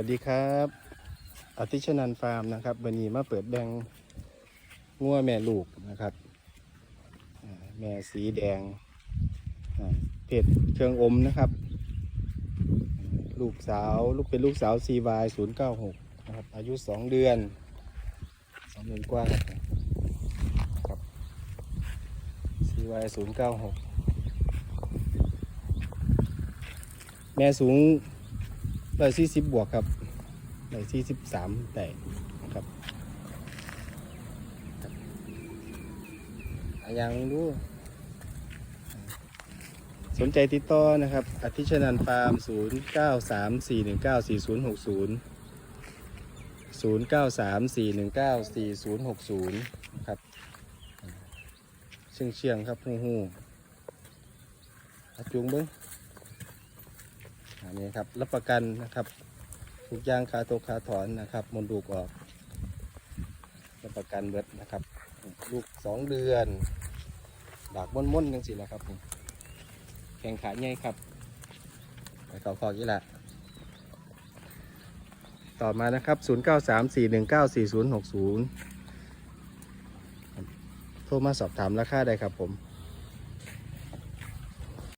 วัสดีครับอาทิชนันฟาร์มนะครับวันนี้มาเปิดแบงงัวแม่ลูกนะครับ แม่สีแดงเพศเครื่องอมนะครับ ลูกสาวลูกเป็นลูกสาว CY 0 9 6 นะครับอายุ 2 เดือนสองเดือนกว่าครับครับ CY 0 9 6 แม่สูง ร้อยสี่สิบบวกครับร้อยสี่สิบสามแต่ครับครับอะยังดูสนใจติดต่อนะครับอธิชนันฟาร์ม 0 9 3 4 1 9 4 0 6 0 0 9 3 4 1 9 4 0 6 0 ครับเชียงเชียงครับฮู้ฮู้จุงเบิ้ง อันนี้ครับรับประกันนะครับทุกอย่างคาตกคาถอนนะครับมนดูกออกรับประกันเบิดนะครับ ลูกสองเดือนดากม้วนๆยังสินะครับแข่งขาใหญ่ครับไปเขาคอกี่ละต่อมานะครับ 0 9 3 4 1 9 4 0 6 0 โทรมาสอบถามราคาได้ครับผม